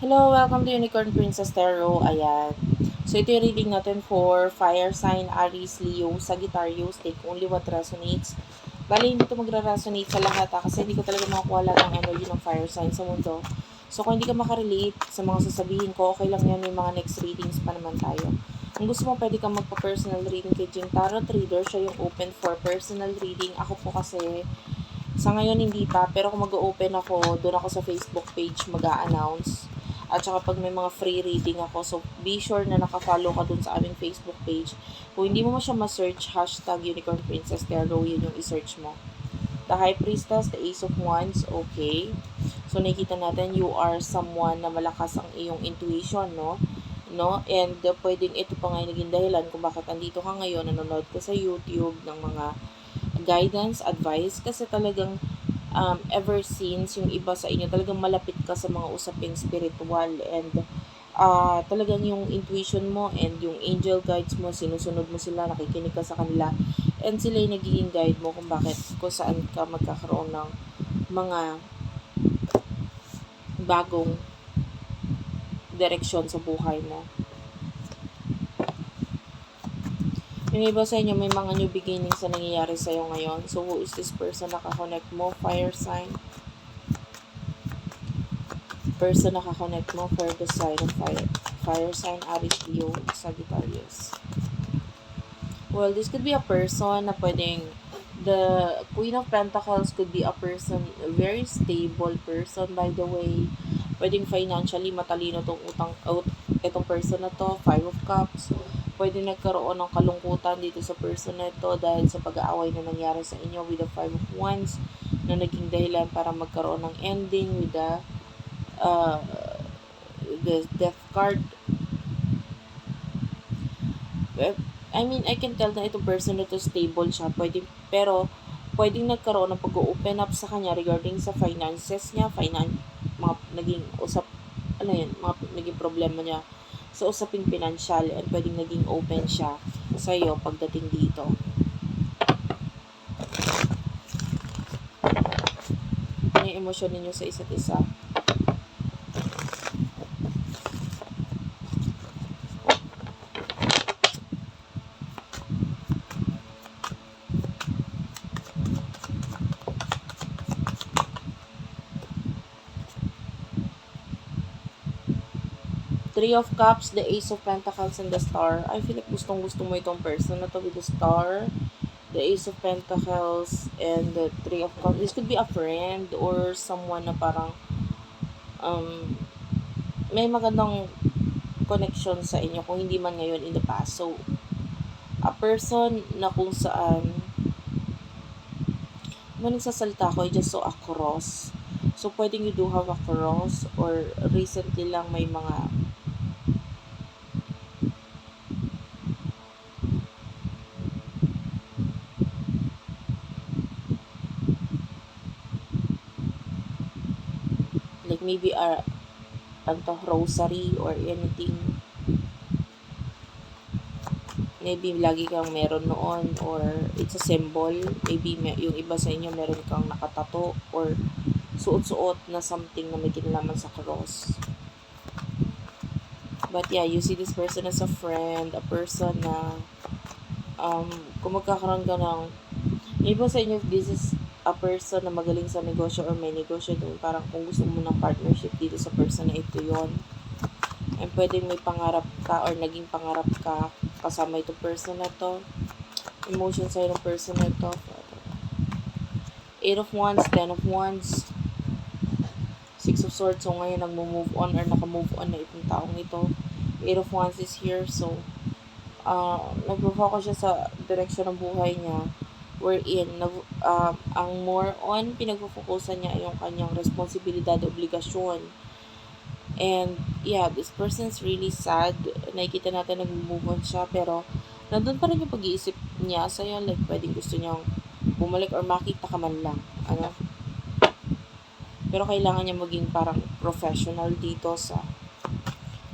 Hello, welcome to Unicorn Princess Tarot. Ayan. So, ito yung reading natin for Fire Sign, Aries, Leo, Sagittarius. Take only what resonates. Bali, hindi ito magra-resonate sa lahat ha, kasi hindi ko talaga makakuha lahat ng energy ng fire sign sa mundo. So, kung hindi ka makarelate sa mga sasabihin ko, okay lang yan. May mga next readings pa naman tayo. Kung gusto mo, pwede kang magpa-personal reading kay Jing Tarot Reader. Siya yung open for personal reading. Ako po kasi, sa ngayon hindi pa, pero kung mag-open ako, doon ako sa Facebook page mag-a-announce. At saka pag may mga free reading ako, so be sure na nakafollow ka dun sa aming Facebook page. Kung hindi mo mo siya ma-search, hashtag Unicorn Princess Tarot, yun yung i-search mo. The High Priestess, the Ace of Wands, okay. So nakikita natin, you are someone na malakas ang iyong intuition, no? No? And uh, pwedeng ito pa nga yung naging dahilan kung bakit andito ka ngayon, nanonood ka sa YouTube ng mga guidance, advice, kasi talagang um, ever since yung iba sa inyo, talagang malapit ka sa mga usaping spiritual and uh, talagang yung intuition mo and yung angel guides mo, sinusunod mo sila, nakikinig ka sa kanila and sila yung nagiging guide mo kung bakit, kung saan ka magkakaroon ng mga bagong direksyon sa buhay mo. Yung iba sa inyo, may mga new beginnings na nangyayari sa'yo ngayon. So, who is this person nakakonect mo? Fire sign. Person nakakonect mo for the sign of fire. Fire sign, Aries, Leo, Sagittarius. Well, this could be a person na pwedeng the Queen of Pentacles could be a person, a very stable person by the way. Pwedeng financially matalino tong utang, out, itong person na to, Five of Cups pwede nagkaroon ng kalungkutan dito sa person na ito dahil sa pag-aaway na nangyari sa inyo with the Five of Wands na naging dahilan para magkaroon ng ending with the uh, the death card. I mean, I can tell na itong person na ito stable siya. Pwede, pero pwedeng nagkaroon ng pag-open up sa kanya regarding sa finances niya, finan mga naging usap, ano yun, mga naging problema niya sa usaping pinansyal and pwedeng naging open siya sa iyo pagdating dito. Ano yung emosyon ninyo sa isa't isa? Three of Cups, the Ace of Pentacles, and the Star. I feel like gustong gusto mo itong person na to with the Star, the Ace of Pentacles, and the Three of Cups. This could be a friend or someone na parang um, may magandang connection sa inyo kung hindi man ngayon in the past. So, a person na kung saan mo nagsasalita ko, just saw a cross. So, pwedeng you do have a cross or recently lang may mga like maybe a anto rosary or anything. Maybe lagi kang meron noon or it's a symbol. Maybe may, yung iba sa inyo meron kang nakatato or suot-suot na something na may kinalaman sa cross. But yeah you see this person as a friend a person na um, kung magkakaroon ka ng iba sa inyo this is a person na magaling sa negosyo or may negosyo doon, parang kung gusto mo ng partnership dito sa person na ito yon and pwedeng may pangarap ka or naging pangarap ka kasama ito person na to emotion sa ng person na to eight of wands, ten of wands six of swords. So ngayon nagmo-move on or naka-move on na itong taong ito. Eight of wands is here. So uh, nagpo-focus siya sa direction ng buhay niya wherein uh, ang more on pinagpo-focusan niya yung kanyang responsibilidad, obligasyon. And yeah, this person's really sad. Nakikita natin nag-move on siya pero nandun pa rin yung pag-iisip niya sa iyo like pwedeng gusto niyang bumalik or makita ka man lang. Ano? Pero kailangan niya maging parang professional dito sa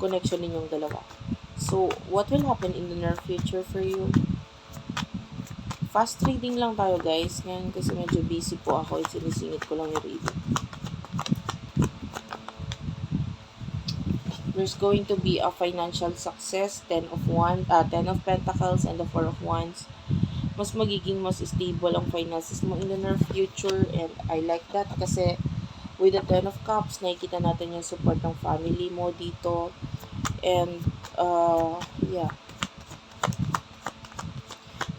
connection ninyong dalawa. So, what will happen in the near future for you? Fast reading lang tayo guys. Ngayon kasi medyo busy po ako. Sinisingit ko lang yung reading. there's going to be a financial success, 10 of one, uh, 10 of pentacles and the 4 of wands. Mas magiging mas stable ang finances mo in the near future and I like that kasi with the 10 of cups, nakikita natin yung support ng family mo dito. And, uh, yeah.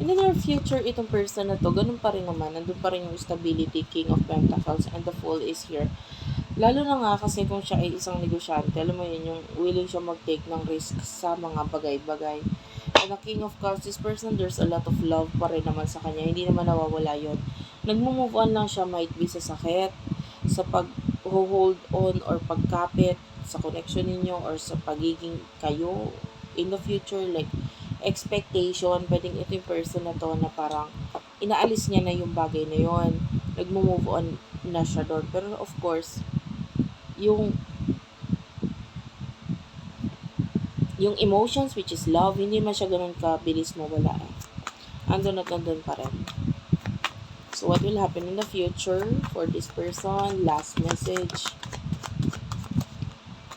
In the near future, itong person na to, ganun pa rin naman. Nandun pa rin yung stability, King of Pentacles, and the Fool is here. Lalo na nga kasi kung siya ay isang negosyante, alam mo yun, yung willing siya mag-take ng risk sa mga bagay-bagay. And the King of Cups, this person, there's a lot of love pa rin naman sa kanya. Hindi naman nawawala yun. Nagmo-move on lang siya, might be sa sakit, sa pag-hold on or pagkapit sa connection ninyo or sa pagiging kayo in the future, like expectation, pwedeng ito yung person na to na parang inaalis niya na yung bagay na yon nagmo-move on na siya doon. Pero of course, yung yung emotions which is love, hindi man siya ganun kabilis mawala eh. Andun at andun pa rin. So what will happen in the future for this person? Last message.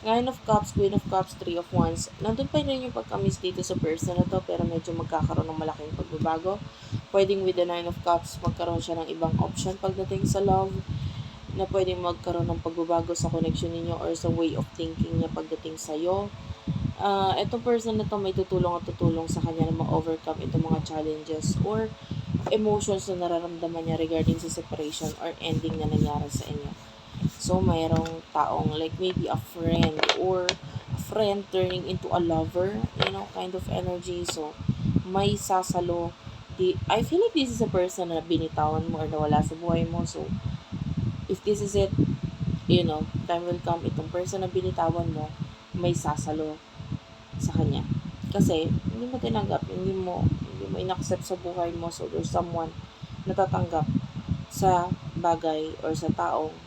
Nine of Cups, Queen of Cups, Three of Wands. Nandun pa rin yung pagkamis dito sa person na to, pero medyo magkakaroon ng malaking pagbabago. Pwedeng with the Nine of Cups, magkaroon siya ng ibang option pagdating sa love, na pwedeng magkaroon ng pagbabago sa connection ninyo or sa way of thinking niya pagdating sa'yo. Uh, itong person na to may tutulong at tutulong sa kanya na ma-overcome itong mga challenges or emotions na nararamdaman niya regarding sa separation or ending na nangyari sa inyo. So, mayroong taong like maybe a friend or a friend turning into a lover, you know, kind of energy. So, may sasalo. Di, I feel like this is a person na binitawan mo or nawala sa buhay mo. So, if this is it, you know, time will come, itong person na binitawan mo, may sasalo sa kanya. Kasi, hindi mo tinanggap, hindi mo, hindi mo inaccept sa buhay mo. So, there's someone na tatanggap sa bagay or sa taong